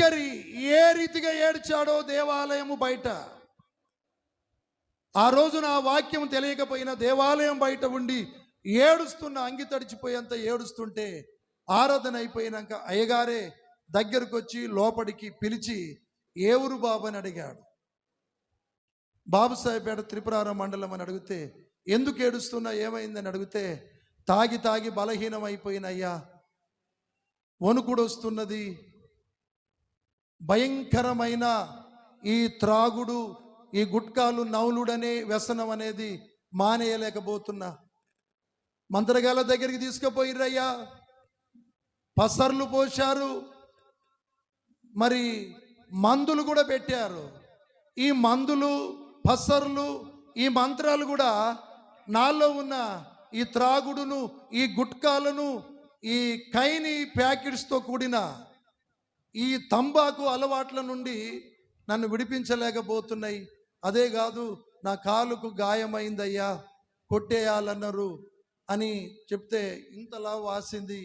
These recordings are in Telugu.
బిగ్గరి ఏ రీతిగా ఏడ్చాడో దేవాలయము బయట. ఆ రోజు నా వాక్యం తెలియకపోయినా దేవాలయం బయట ఉండి ఏడుస్తున్న అంగి తడిచిపోయేంత ఏడుస్తుంటే ఆరాధన అయిపోయినాక అయ్యగారే దగ్గరకు వచ్చి లోపలికి పిలిచి ఏ ఊరు బాబు అని అడిగాడు. బాబుసాహెబేట త్రిపురారం మండలం అని అడిగితే ఎందుకు ఏడుస్తున్నా ఏమైందని అడిగితే తాగి తాగి బలహీనం అయిపోయినయ్యా వణుకుడు వస్తున్నది భయంకరమైన ఈ త్రాగుడు ఈ గుట్కాలు నౌలుడనే వ్యసనం అనేది మానేయలేకపోతున్నా. మంత్రగాల దగ్గరికి తీసుకుపోయిర్రయ్యా. పసర్లు పోశారు. మరి మందులు కూడా పెట్టారు. ఈ మందులు పసర్లు ఈ మంత్రాలు కూడా నాలో ఉన్న ఈ త్రాగుడును ఈ గుట్కాలను ఈ కైని ప్యాకెట్స్తో కూడిన ఈ తంబాకు అలవాట్ల నుండి నన్ను విడిపించలేకపోతున్నాయి. అదే కాదు నా కాలుకు గాయమైందయ్యా కొట్టేయాలన్నారు అని చెప్తే ఇంతలా వాసింది.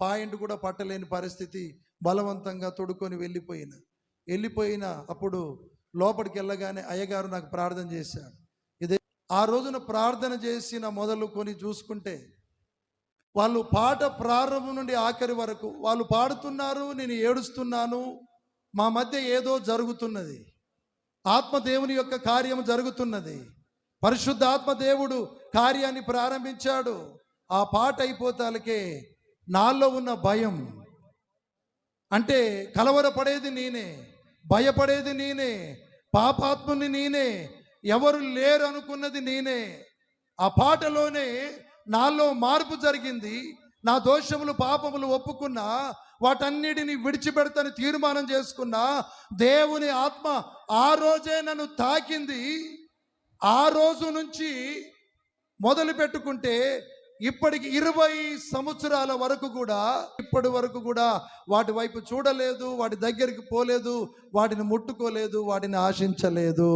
పాయింట్ కూడా పట్టలేని పరిస్థితి. బలవంతంగా తొడుకొని వెళ్ళిపోయిన. వెళ్ళిపోయిన అప్పుడు లోపలికి వెళ్ళగానే అయ్యగారు నాకు ప్రార్థన చేశాడు ఇదే ఆ రోజున ప్రార్థన చేసిన మొదలుకొని చూసుకుంటే వాళ్ళు పాట ప్రారంభం నుండి ఆఖరి వరకు వాళ్ళు పాడుతున్నారు నేను ఏడుస్తున్నాను. మా మధ్య ఏదో జరుగుతున్నది. ఆత్మదేవుని యొక్క కార్యం జరుగుతున్నది. పరిశుద్ధ ఆత్మదేవుడు కార్యాన్ని ప్రారంభించాడు. ఆ పాట అయిపోతాలకే నాలో ఉన్న భయం. అంటే కలవరపడేది నేనే భయపడేది నేనే పాపాత్ముని నేనే ఎవరు లేరు అనుకున్నది నేనే. ఆ పాటలోనే నాలో మార్పు జరిగింది. నా దోషములు పాపములు ఒప్పుకున్నా వాటన్నిటిని విడిచిపెడతని తీర్మానం చేసుకున్నా దేవుని ఆత్మ ఆ రోజే నన్ను తాకింది. ఆ రోజు నుంచి మొదలు పెట్టుకుంటే ఇప్పటికి ఇరవై సంవత్సరాల వరకు కూడా ఇప్పటి వరకు కూడా వాటి వైపు చూడలేదు వాటి దగ్గరికి పోలేదు వాటిని ముట్టుకోలేదు వాటిని ఆశించలేదు.